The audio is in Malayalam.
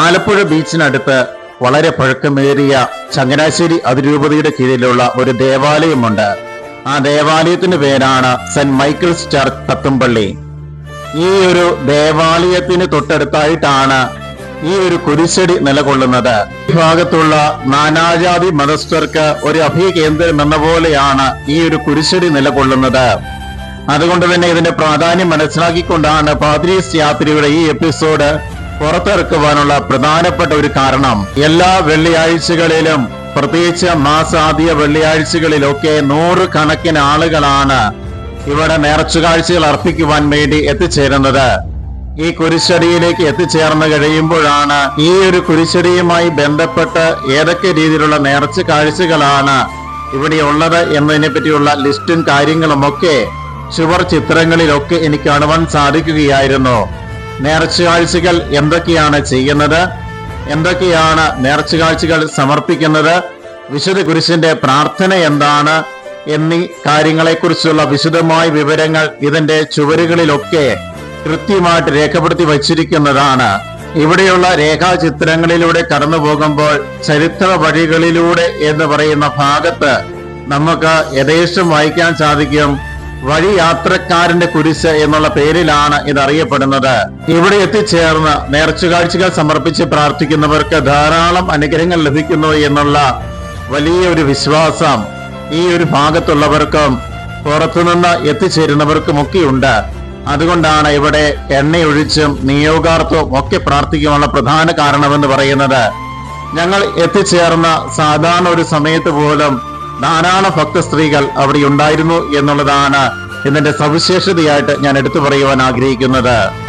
ആലപ്പുഴ ബീച്ചിനടുത്ത് വളരെ പഴക്കമേറിയ ചങ്ങനാശ്ശേരി അതിരൂപതയുടെ കീഴിലുള്ള ഒരു ദേവാലയമുണ്ട്. ആ ദേവാലയത്തിന്റെ പേരാണ് സെന്റ് മൈക്കിൾസ് ചർച്ച് തത്തുംപള്ളി ഈ ഒരു ദേവാലയത്തിന് തൊട്ടടുത്തായിട്ടാണ് ഈ ഒരു കുരിശടി നിലകൊള്ളുന്നത്. ഈ ഭാഗത്തുള്ള നാനാജാതി മതസ്ഥർക്ക് ഒരു അഭയകേന്ദ്രം എന്ന പോലെയാണ് ഈ ഒരു കുരിശടി നിലകൊള്ളുന്നത്. അതുകൊണ്ട് തന്നെ ഇതിന്റെ പ്രാധാന്യം മനസ്സിലാക്കിക്കൊണ്ടാണ് പാദ്രീസ് യാത്രയുടെ ഈ എപ്പിസോഡ് പുറത്തിറക്കുവാനുള്ള പ്രധാനപ്പെട്ട ഒരു കാരണം എല്ലാ വെള്ളിയാഴ്ചകളിലും പ്രത്യേകിച്ച് മാസാദ്യ വെള്ളിയാഴ്ചകളിലൊക്കെ നൂറുകണക്കിന് ആളുകളാണ് ഇവിടെ നേർച്ചുകാഴ്ചകൾ അർപ്പിക്കുവാൻ വേണ്ടി എത്തിച്ചേരുന്നത്. ഈ കുരിശടിയിലേക്ക് എത്തിച്ചേർന്ന് കഴിയുമ്പോഴാണ് ഈ ഒരു കുരിശടിയുമായി ബന്ധപ്പെട്ട് ഏതൊക്കെ രീതിയിലുള്ള നേർച്ച കാഴ്ചകളാണ് ഇവിടെ ഉള്ളത് എന്നതിനെ പറ്റിയുള്ള ലിസ്റ്റും കാര്യങ്ങളുമൊക്കെ ചുവർ ചിത്രങ്ങളിലൊക്കെ എനിക്ക് കാണുവാൻ സാധിക്കുകയായിരുന്നു. നേർച്ച കാഴ്ചകൾ എന്തൊക്കെയാണ് ചെയ്യുന്നത്? എന്തൊക്കെയാണ് നേർച്ചകാഴ്ചകൾ സമർപ്പിക്കുന്നത്? വിശുദ്ധ കുരിശിന്റെ പ്രാർത്ഥന എന്താണ്? എന്നീ കാര്യങ്ങളെക്കുറിച്ചുള്ള വിശദമായ വിവരങ്ങൾ ഇതിന്റെ ചുവരുകളിലൊക്കെ കൃത്യമായിട്ട് രേഖപ്പെടുത്തി വച്ചിരിക്കുന്നതാണ്. ഇവിടെയുള്ള രേഖാചിത്രങ്ങളിലൂടെ കടന്നു പോകുമ്പോൾ ചരിത്ര വഴികളിലൂടെ എന്ന് പറയുന്ന ഭാഗത്ത് നമുക്ക് യഥേഷ്ടം വായിക്കാൻ സാധിക്കും. വഴി യാത്രക്കാരന്റെ കുരിശ് എന്നുള്ള പേരിലാണ് ഇത് അറിയപ്പെടുന്നത് ഇവിടെ എത്തിച്ചേർന്ന് നേർച്ചുകാഴ്ചകൾ സമർപ്പിച്ച് പ്രാർത്ഥിക്കുന്നവർക്ക് ധാരാളം അനുഗ്രഹങ്ങൾ ലഭിക്കുന്നു എന്നുള്ള വലിയ ഒരു വിശ്വാസം ഈ ഒരു ഭാഗത്തുള്ളവർക്കും പുറത്തുനിന്ന് എത്തിച്ചേരുന്നവർക്കുമൊക്കെ ഉണ്ട് അതുകൊണ്ടാണ് ഇവിടെ എണ്ണയൊഴിച്ചും നിയോഗാർത്ഥവും ഒക്കെ പ്രാർത്ഥിക്കാനുള്ള പ്രധാന കാരണമെന്ന് പറയുന്നത്. ഞങ്ങൾ എത്തിച്ചേർന്ന സാധാരണ ഒരു സമയത്ത് പോലും ധാരാളം ഭക്ത സ്ത്രീകൾ അവിടെ ഉണ്ടായിരുന്നു എന്നുള്ളതാണ് ഇതിന്റെ സവിശേഷതയായിട്ട് ഞാൻ എടുത്തു പറയുവാൻ ആഗ്രഹിക്കുന്നത്.